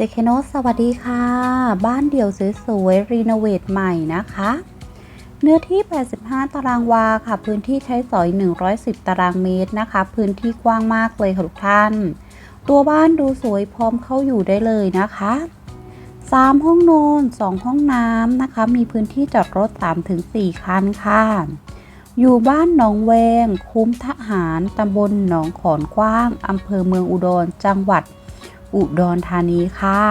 เจคโนสวัสดีค่ะ บ้านเดี่ยวสวยๆรีโนเวทใหม่นะคะ เนื้อที่ 85 ตารางวาค่ะ พื้นที่ใช้สอย 110 ตารางเมตรนะคะ พื้นที่กว้างมากเลยค่ะทุกท่าน ตัวบ้านดูสวยพร้อมเข้าอยู่ได้เลยนะคะ 3 ห้องนอน 2 ห้องน้ำนะคะ มีพื้นที่จอดรถ 3-4 คันค่ะอยู่บ้านหนองแวง คุ้มทหาร ตำบลหนองขอนกว้าง อำเภอเมืองอุดร จังหวัด อุดรธานีค่ะ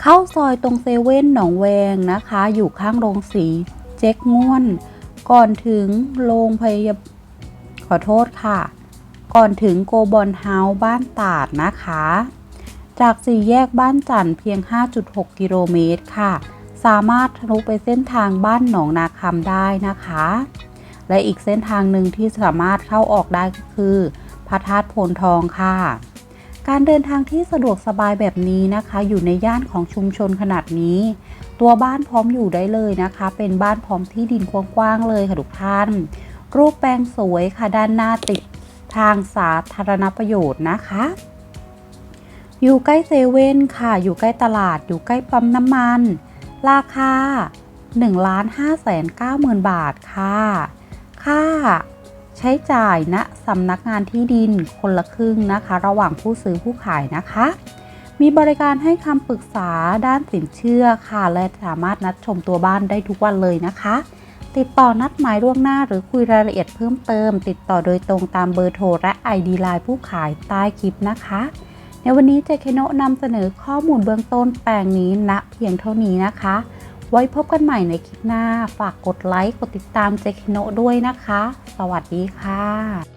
เข้าซอยตรงเซเว่นหนองแวงนะคะ อยู่ข้างโรงสีเจ๊กง่วน ก่อนถึงโรงพยาขอโทษค่ะ ก่อนถึงโกบอลเฮาส์บ้านตาดนะคะ จากสี่แยกบ้านจันทร์เพียง 5.6 กิโลเมตรค่ะ สามารถทะลุไปเส้นทางบ้านหนองนาคำได้นะคะ และอีกเส้นทางหนึ่งที่สามารถเข้าออกได้ก็คือ พระธาตุโพนทองค่ะ การเดินทางที่สะดวกสบายแบบนี้นะคะ อยู่ในย่านของชุมชนขนาดนี้ ตัวบ้านพร้อมอยู่ได้เลยนะคะ เป็นบ้านพร้อมที่ดินกว้างๆเลยค่ะทุกท่าน รูปแปลงสวยค่ะด้านหน้าติดทางสาธารณประโยชน์นะคะ อยู่ใกล้เซเว่นค่ะ อยู่ใกล้ตลาด อยู่ใกล้ปั๊มน้ำมัน ราคา1ล้าน5แสน9หมื่นบาทค่ะ ค่า ใช้จ่ายณสำนักงานที่ดินคนละครึ่งนะคะ ระหว่างผู้ซื้อผู้ขายนะคะ มีบริการให้คำปรึกษาด้านสินเชื่อค่ะ และสามารถนัดชมตัวบ้านได้ทุกวันเลยนะคะ ติดต่อนัดหมายล่วงหน้าหรือคุยรายละเอียดเพิ่มเติม ติดต่อโดยตรงตามเบอร์โทรและ ID ไลน์ผู้ขายใต้คลิปนะคะในวันนี้เจเคโนะนำเสนอข้อมูลเบื้องต้นแปลงนี้ณเพียงเท่านี้นะคะ ไว้พบกันใหม่ในคลิปหน้า ฝากกดไลค์ กดติดตามเจเคโนด้วยนะคะ สวัสดีค่ะ